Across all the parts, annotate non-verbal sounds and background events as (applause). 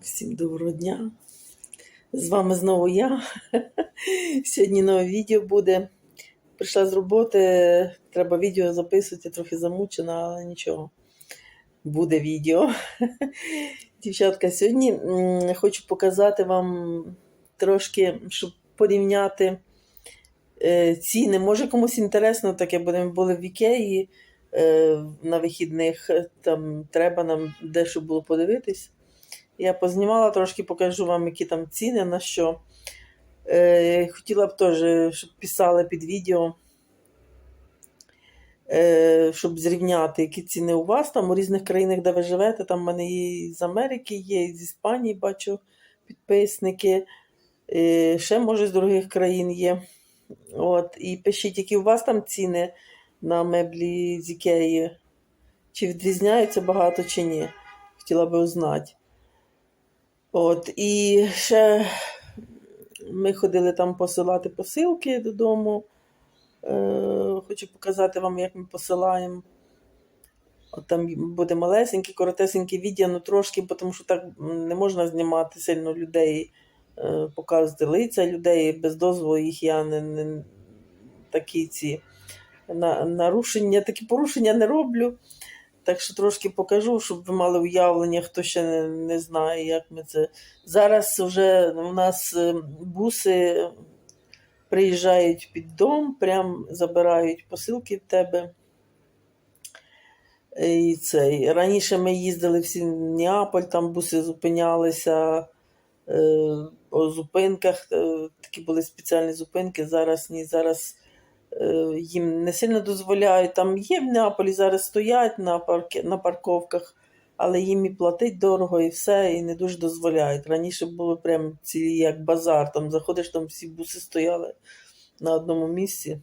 Всім доброго дня. З вами знову я. (laughs) Сьогодні нове відео буде. Прийшла з роботи, треба відео записувати, трохи замучена, але нічого. Буде відео. (laughs) Дівчатка, сьогодні хочу показати вам трошки, щоб порівняти е, ціни. Може комусь інтересно таке, ми були в Ікеї е, на вихідних, там треба нам дещо було подивитись. Я познімала трошки, покажу вам, які там ціни на що. Е, хотіла б теж, щоб писали під відео, е, щоб зрівняти, які ціни у вас там у різних країнах, де ви живете. Там в мене є з Америки, є, з Іспанії бачу підписники. Е, ще, може, з других країн є. От, і пишіть, які у вас там ціни на меблі з Ікеї. Чи відрізняються багато, чи ні. Хотіла би узнати. От, і ще ми ходили там посилати посилки додому. Е, хочу показати вам, як ми посилаємо. От там буде малесеньке, коротесеньке відео, ну трошки, тому що так не можна знімати сильно людей, е, показувати лиця людей без дозволу їх я не, не такі ці на, нарушення, такі порушення не роблю. Так що трошки покажу, щоб ви мали уявлення, хто ще не, не знає, як ми це. Зараз вже у нас е, буси приїжджають під дом, прям забирають посилки в тебе. І цей. Раніше ми їздили в Неаполь, там буси зупинялися е, по зупинках. е, Такі були спеціальні зупинки. Зараз ні, зараз їм не сильно дозволяють. Там є в Неаполі зараз стоять на, парки, на парковках, але їм і платить дорого, і все, і не дуже дозволяють. Раніше було прям цілі як базар. Там заходиш, там всі буси стояли на одному місці.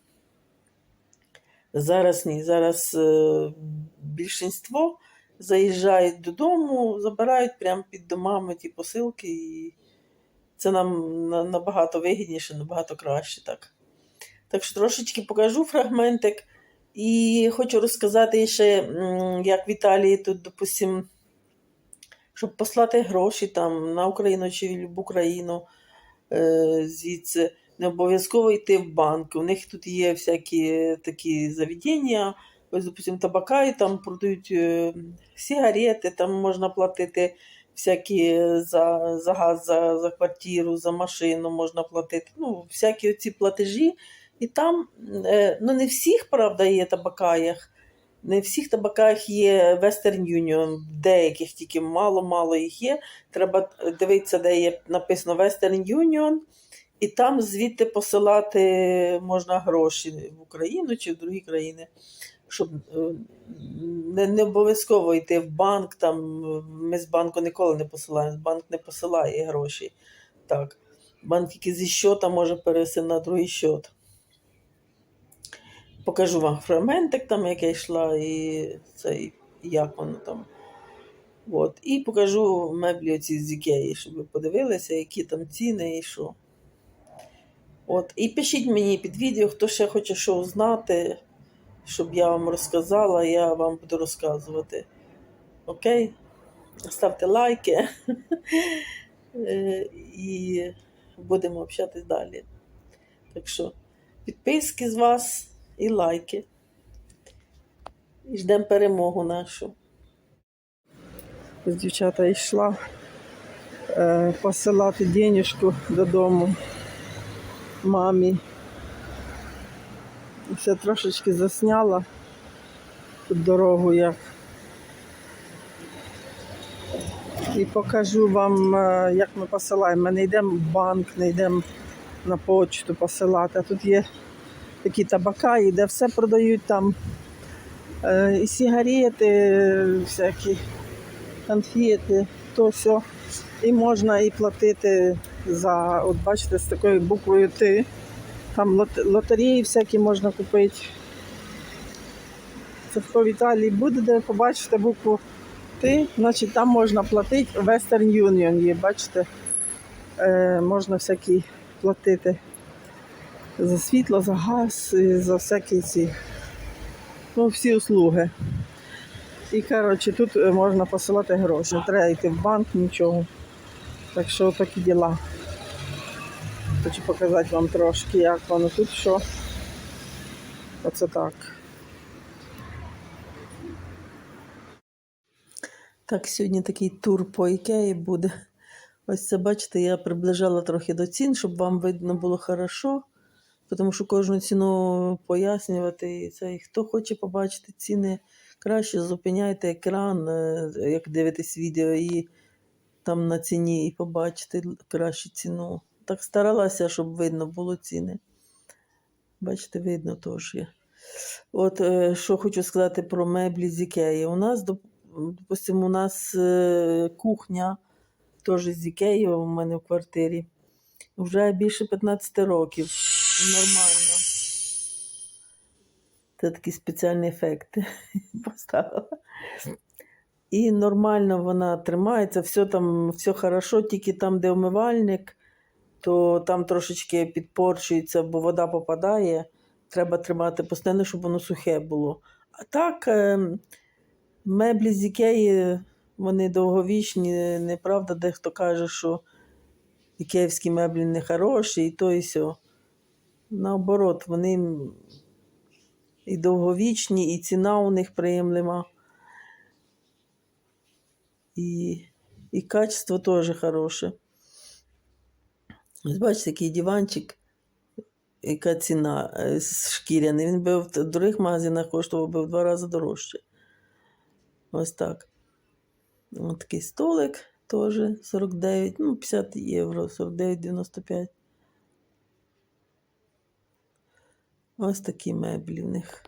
Зараз ні. Зараз е, більшинство заїжджають додому, забирають прямо під домами ті посилки, і це нам набагато вигідніше, набагато краще так. Так що трошечки покажу фрагментик. І хочу розказати ще, як в Італії тут, допустим, щоб послати гроші там на Україну чи в любу країну е, звідси, не обов'язково йти в банк. У них тут є всякі такі заведення, ось, допустим, табака, і там продають е, сигарети, там можна платити всякі за, за газ, за, за квартиру, за машину можна платити. Ну, всякі оці платежі. І там, е, ну не всіх, правда, є табакаях. Не в всіх табаках є Western Union, деяких тільки мало-мало їх є. Треба дивитися, де є написано Western Union, і там звідти посилати можна гроші в Україну чи в другі країни. Щоб е, не, не обов'язково йти в банк. Там, ми з банку ніколи не посилаємо, банк не посилає гроші. Так. Банк тільки зі щота може перевести на другий щот. Покажу вам фрагментик, там, як я йшла, і цей, як воно там. От. І покажу меблі оці з Ікеї, щоб ви подивилися, які там ціни і що. От. І пишіть мені під відео, хто ще хоче що знати, щоб я вам розказала, я вам буду розказувати. Окей? Ставте лайки. (laughs) Е, І будемо общатись далі. Так що підписки з вас і лайки. І ждемо перемогу нашу. Дівчата йшла е, посилати денежку додому мамі. Все трошечки засняла тут дорогу як. І покажу вам, е, як ми посилаємо. Ми не йдемо в банк, не йдемо на почту посилати. А тут є такі табакаї, де все продають там е, і сигарети, всякі конфети, то все. І можна і платити за, от бачите, з такою буквою Т. Там лот- лотереї всякі можна купити. Це хто в Італії буде, де побачите букву Т, значить там можна платити. Western Union є, бачите, е, можна всякі платити за світло, за газ, і за всякі ці ну, всі услуги. І коротше, тут е, можна посилати гроші. Не треба йти в банк, нічого. Так що такі діла. Хочу показати вам трошки, як воно тут що. Оце так. Так, сьогодні такий тур по Ікеї буде. Ось це, бачите, я приближала трохи до цін, щоб вам видно було хорошо. Тому що кожну ціну пояснювати. І це, і хто хоче побачити ціни, краще зупиняйте екран, е, як дивитесь відео, і там на ціні і побачите кращу ціну. Так старалася, щоб видно було ціни. Бачите, видно теж є. От е, що хочу сказати про меблі з Ікеї. У нас, допустимо, у нас е, кухня теж з Ікеї у мене в квартирі. Вже більше 15 років. Нормально. Це такі спеціальні ефекти (laughs) поставила. І нормально вона тримається, все там все хорошо, тільки там, де умивальник, то там трошечки підпорчується, бо вода попадає. Треба тримати постійно, щоб воно сухе було. А так, е, меблі з Ікеї, вони довговічні, неправда, дехто каже, що ікеївські меблі не хороші, і то і сьо. Наоборот, вони і довговічні, і ціна у них приємлива. І, і качество теж хороше. Ось бачите, такий диванчик, яка ціна е, шкіряний. Він би в других магазинах коштував би в два рази дорожче. Ось так. Ось такий столик теж 49, ну, 50 євро, 49,95. Ось такі меблі в них.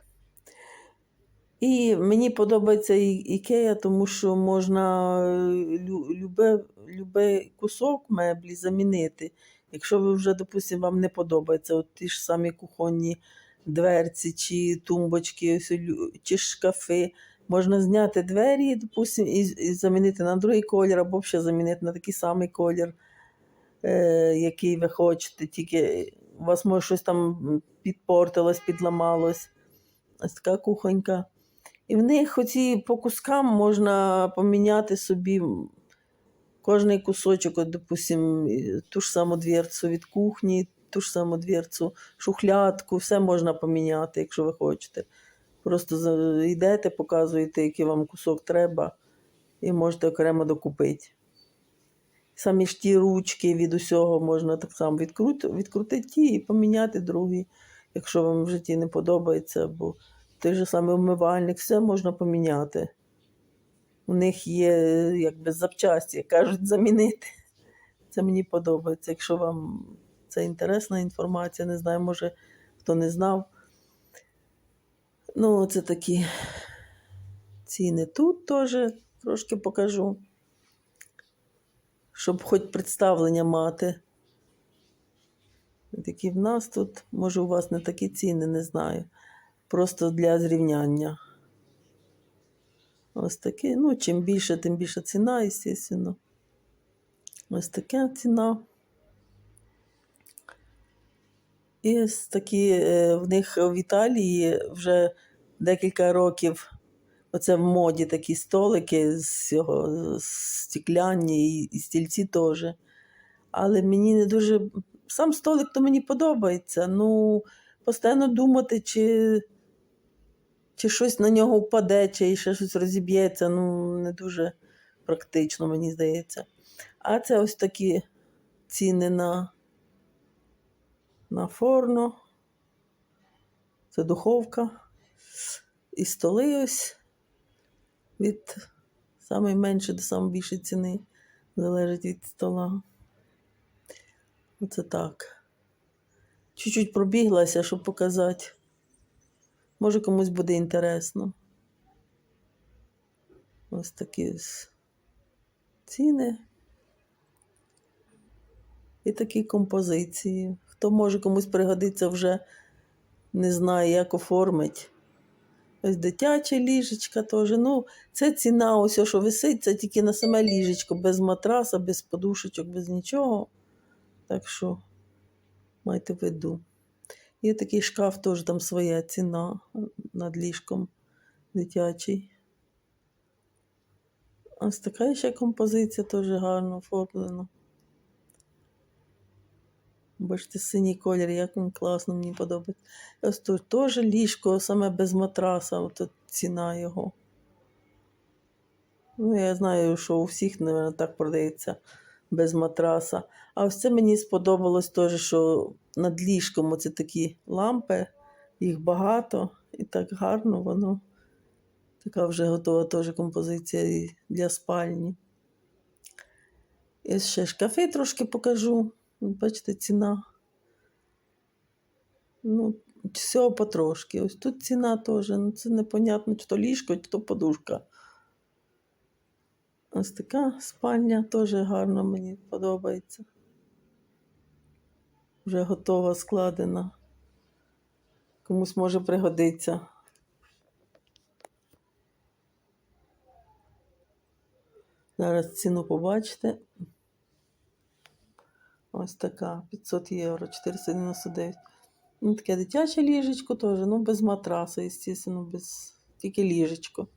І мені подобається ікея, тому що можна е, лю- любе, любе кусок меблі замінити. Якщо ви вже, допустимо, вам не подобається от ті ж самі кухонні дверці, чи тумбочки, чи шкафи, можна зняти двері, допустимо, і замінити на другий колір, або ще замінити на такий самий колір, е, який ви хочете. Тільки у вас може щось там підпортилось, підламалось. Ось така кухонька. І в них оці по кускам можна поміняти собі кожний кусочок, от, допустим, ту ж саму дверцю від кухні, ту ж саму дверцю, шухлядку, все можна поміняти, якщо ви хочете. Просто йдете, показуєте, який вам кусок треба, і можете окремо докупити. Самі ж ті ручки від усього можна так само відкрути, відкрутити ті і поміняти другі, якщо вам в житті не подобається, бо той же самий умивальник, все можна поміняти. У них є якби запчасті, кажуть, замінити. Це мені подобається. Якщо вам це інтересна інформація, не знаю, може хто не знав. Ну, це такі ціни тут теж трошки покажу. Щоб хоч представлення мати. Такі в нас тут, може, у вас не такі ціни, не знаю. Просто для зрівняння. Ось таке. Ну, чим більше, тим більша ціна, звісно. Ось така ціна. І ось такі е, в них в Італії вже декілька років. Оце в моді такі столики з цього стекляні і стільці теж. Але мені не дуже. Сам столик то мені подобається. Ну, постійно думати, чи, чи щось на нього впаде, чи ще щось розіб'ється. Ну, не дуже практично, мені здається. А це ось такі ціни на, на форно. Це духовка. І столи ось від найменшої до найбільшої ціни. Залежить від стола. Оце так. Чуть-чуть пробіглася, щоб показати. Може комусь буде інтересно. Ось такі ціни. І такі композиції. Хто може комусь пригодиться вже не знає, як оформить. Ось дитяча ліжечка теж. Ну, це ціна, ось що висить, це тільки на саме ліжечко, без матраса, без подушечок, без нічого. Так що майте в виду. Є такий шкаф, теж там своя ціна над ліжком дитячий. Ось така ще композиція теж гарно оформлена. Бачите, синій колір, як він класно, мені подобається. Ось тут теж ліжко, саме без матраса, от ціна його. Ну, я знаю, що у всіх, мабуть, так продається без матраса. А ось це мені сподобалось теж, що над ліжком оці такі лампи, їх багато і так гарно воно. Така вже готова теж композиція для спальні. І ще шкафи трошки покажу. От Бачите, ціна. Ну, всього потрошки. Ось тут ціна теж. Ну, це непонятно, чи то ліжко, чи то подушка. Ось така спальня теж гарно мені подобається. Вже готова, складена. Комусь може пригодиться. Зараз ціну побачите. Ось така 500 євро, 499. Ну, таке дитяче ліжечко теж, ну без матраса, звісно, без тільки ліжечко.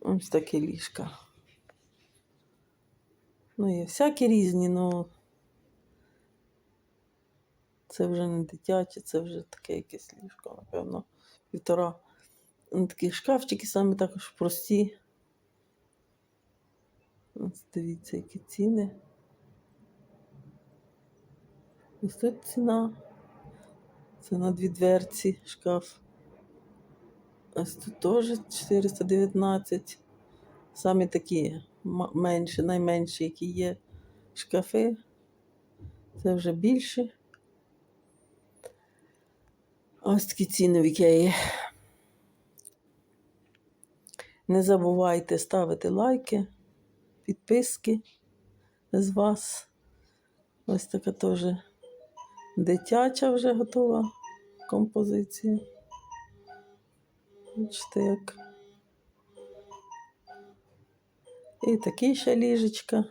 Ось таке ліжко. Ну, є всякі різні, ну це вже не дитяче, це вже таке якесь ліжко, напевно, півтора. Ну, такі шкафчики самі також прості. Ось дивіться, які ціни. Ось тут ціна. Це на дві дверці шкаф. Ось тут теж 419. Самі такі менші, найменші, які є шкафи. Це вже більше. Ось такі ціни в Ікеї. Не забувайте ставити лайки, підписки з вас. Ось така теж дитяча вже готова композиція. Бачите, як. І такі ще ліжечка.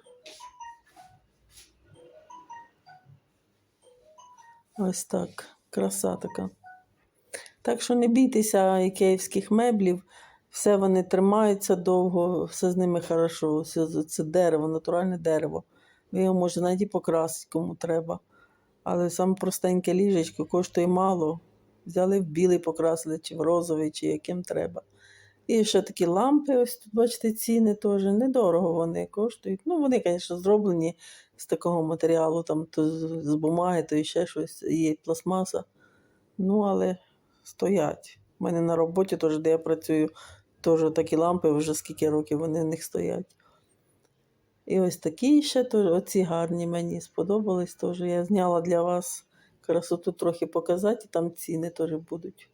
Ось так. Краса така. Так що не бійтеся ікеївських меблів. Все вони тримаються довго, все з ними хорошо. Все, це дерево, натуральне дерево. Ви його можете навіть покрасити, кому треба. Але саме простеньке ліжечко коштує мало. Взяли в білий покрасили, чи в розовий, чи яким треба. І ще такі лампи, ось тут, бачите, ціни теж недорого вони коштують. Ну, вони, звісно, зроблені з такого матеріалу, там то з бумаги, то ще щось, є пластмаса. Ну, але стоять. У мене на роботі, теж, де я працюю, теж такі лампи, вже скільки років вони в них стоять. І ось такі ще, теж, оці гарні мені сподобались теж. Я зняла для вас красоту трохи показати, там ціни теж будуть.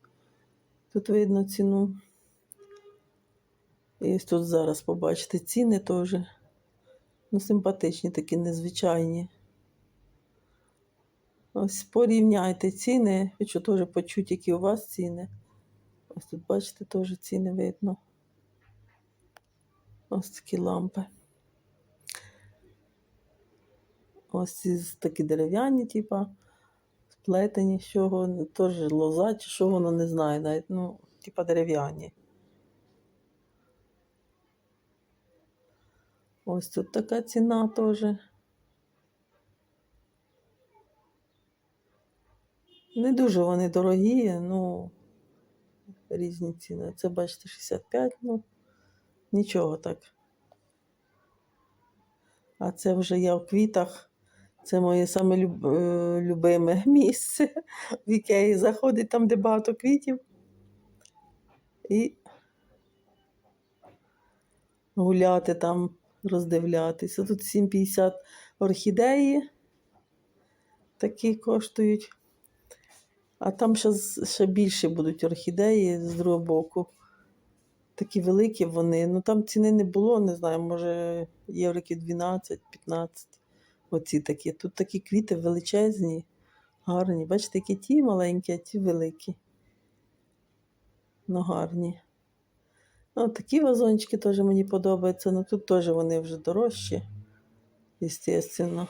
Тут видно ціну. І ось тут зараз побачите ціни теж. Ну, симпатичні, такі незвичайні. Ось порівняйте ціни. Хочу теж почути, які у вас ціни. Ось тут, бачите, теж ціни видно. Ось такі лампи. Ось ці такі дерев'яні, типа, сплетені, чого, теж лоза, чи що воно не знаю, навіть, ну, типа дерев'яні. Ось тут така ціна теж. Не дуже вони дорогі, ну, різні ціни. Це, бачите, 65, ну, нічого так. А це вже я в квітах. Це моє саме е, любиме (laughs) місце в Ікеї. Заходить там, де багато квітів. І гуляти там, роздивлятися. Тут 7,50 орхідеї такі коштують. А там ще, ще більше будуть орхідеї з другого боку. Такі великі вони. Ну там ціни не було, не знаю, може єврики 12-15. Оці такі. Тут такі квіти величезні, гарні. Бачите, які ті маленькі, а ті великі. Ну, гарні. Ну, такі вазончики теж мені подобаються. Ну тут теж вони вже дорожчі, звісно.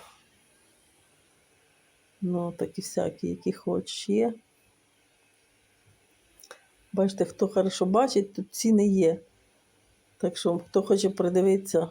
Ну, такі всякі, які хочеш є. Бачите, хто хорошо бачить, тут ціни є. Так що, хто хоче придивитися,